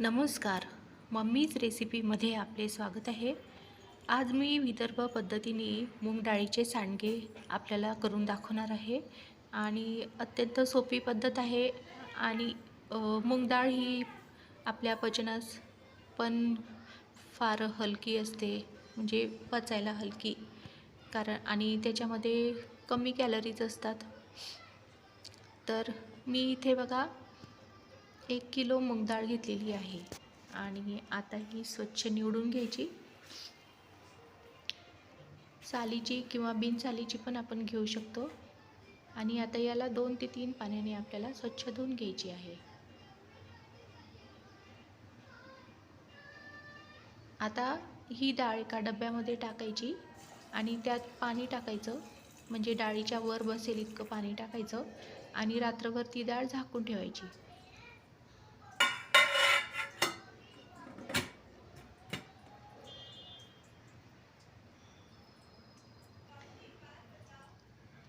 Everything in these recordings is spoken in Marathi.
नमस्कार. मम्मीज रेसिपीमध्ये आपले स्वागत आहे. आज मी विदर्भ पद्धतीने मूग डाळीचे सांडगे आपल्याला करून दाखवणार आहे. आणि अत्यंत सोपी पद्धत आहे. आणि अ, मूग डाळ ही आपल्या पचनास पण फार हलकी असते. म्हणजे पचायला हलकी. कारण आणि त्याच्यामध्ये कमी कॅलरीज असतात. तर मी इथे बघा एक किलो मूग डाळ घेतलेली आहे. आणि आता ही स्वच्छ निवडून घ्यायची. सालीची किंवा बिनसालीची पण आपण घेऊ शकतो. आणि आता याला दोन ते तीन पाण्याने आपल्याला स्वच्छ धुवून घ्यायची आहे. आता ही डाळ एका डब्यामध्ये टाकायची. आणि त्यात पाणी टाकायचं. म्हणजे डाळीच्या वर बसेल इतकं पाणी टाकायचं. आणि रात्रभर ती डाळ झाकून ठेवायची.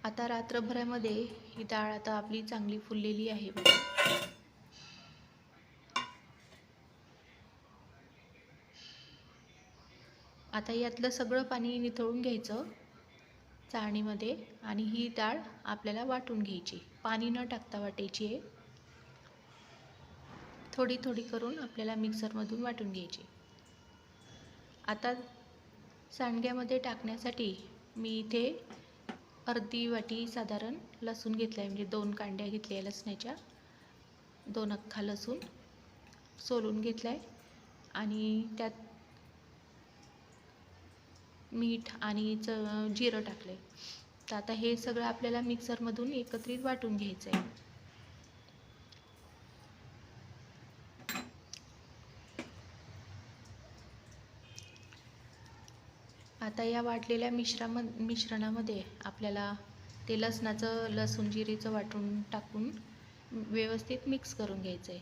आता रात्रभरामध्ये ही डाळ आता आपली चांगली फुललेली आहे बघा. आता यातलं सगळं पाणी निथळून घ्यायचं चाळणीमध्ये आणि ही डाळ आपल्याला वाटून घ्यायची. पाणी न टाकता वाटायची आहे. थोडी थोडी करून आपल्याला मिक्सरमधून वाटून घ्यायची. आता सांडग्यामध्ये टाकण्यासाठी मी इथे अर्धी वाटी साधारण लसूण घेतला आहे म्हणजे दोन कांड्या घेतल्या लसणाच्या दोन अख्खा लसूण सोलून घेतला आहे आणि त्यात मीठ आणि च जिरं टाकलं आहे तर आता हे सगळं आपल्याला मिक्सरमधून एकत्रित वाटून घ्यायचं आहे आता या वाटलेल्या मिश्राम मिश्रणामध्ये आपल्याला ते लसणाचं लसूण जिरीचं वाटून टाकून व्यवस्थित मिक्स करून घ्यायचं आहे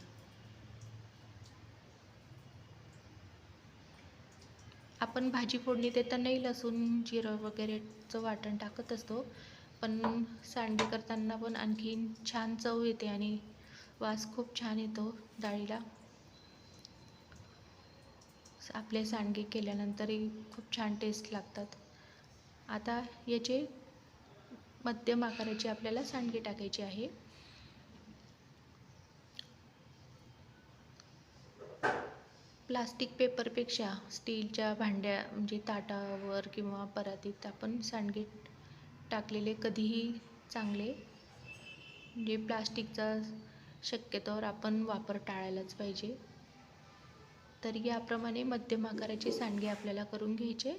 आपण भाजी फोडणी देतानाही लसूण जिरं वगैरेचं वाटण टाकत असतो पण सांडगे करताना पण आणखीन छान चव येते आणि वास खूप छान येतो डाळीला. आपले सांडगे केल्यानंतरही खूप छान टेस्ट लागतात. आता याचे मध्यम आकाराचे आपल्याला सांडगे टाकायचे आहे. प्लास्टिक पेपरपेक्षा स्टीलच्या भांड्या म्हणजे ताटावर किंवा परातीत आपण सांडगे टाकलेले कधीही चांगले म्हणजे प्लास्टिकचा शक्यतोवर आपण वापर टाळायलाच पाहिजे. तर याप्रमाणे मध्यम आकाराचे सांडगे आपल्याला करून घ्यायचे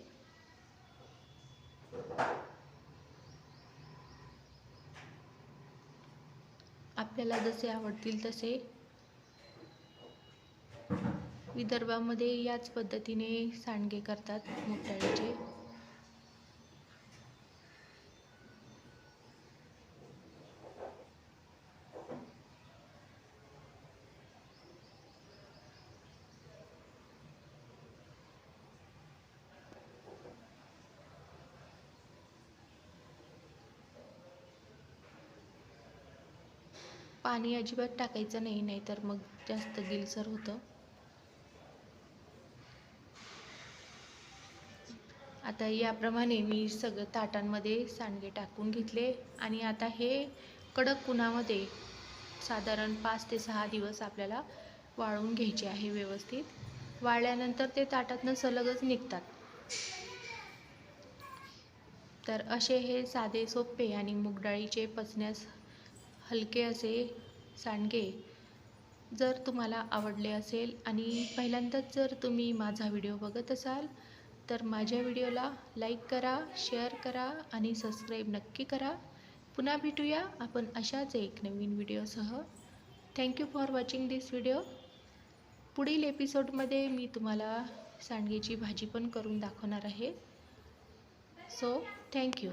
आपल्याला जसे आवडतील तसे विदर्भामध्ये याच पद्धतीने सांडगे करतात मुगडाळीचे पाणी अजिबात टाकायचं नाही नाहीतर मग जास्त गिलसर होतं. आता याप्रमाणे मी सगळं ताटांमध्ये सांडगे टाकून घेतले आणि आता हे कडक उन्हामध्ये साधारण पाच ते सहा दिवस आपल्याला वाळवून घ्यायचे आहे व्यवस्थित. वाळल्यानंतर ते ताटातनं सलगच निघतात. तर असे हे साधे सोपे आणि मुगडाळीचे पचण्यास हलके असे सांडगे जर तुम्हाला आवडले असेल आणि पहिल्यांदाच जर तुम्ही माझा व्हिडिओ बघत असाल तर माझ्या व्हिडिओला लाईक करा शेअर करा आणि सबस्क्राईब नक्की करा. पुन्हा भेटूया आपण अशाच एक नवीन व्हिडिओसह. Thank you for watching this video पुढील एपिसोडमध्ये मी तुम्हाला सांडगेची भाजी पण करून दाखवणार आहे. So thank you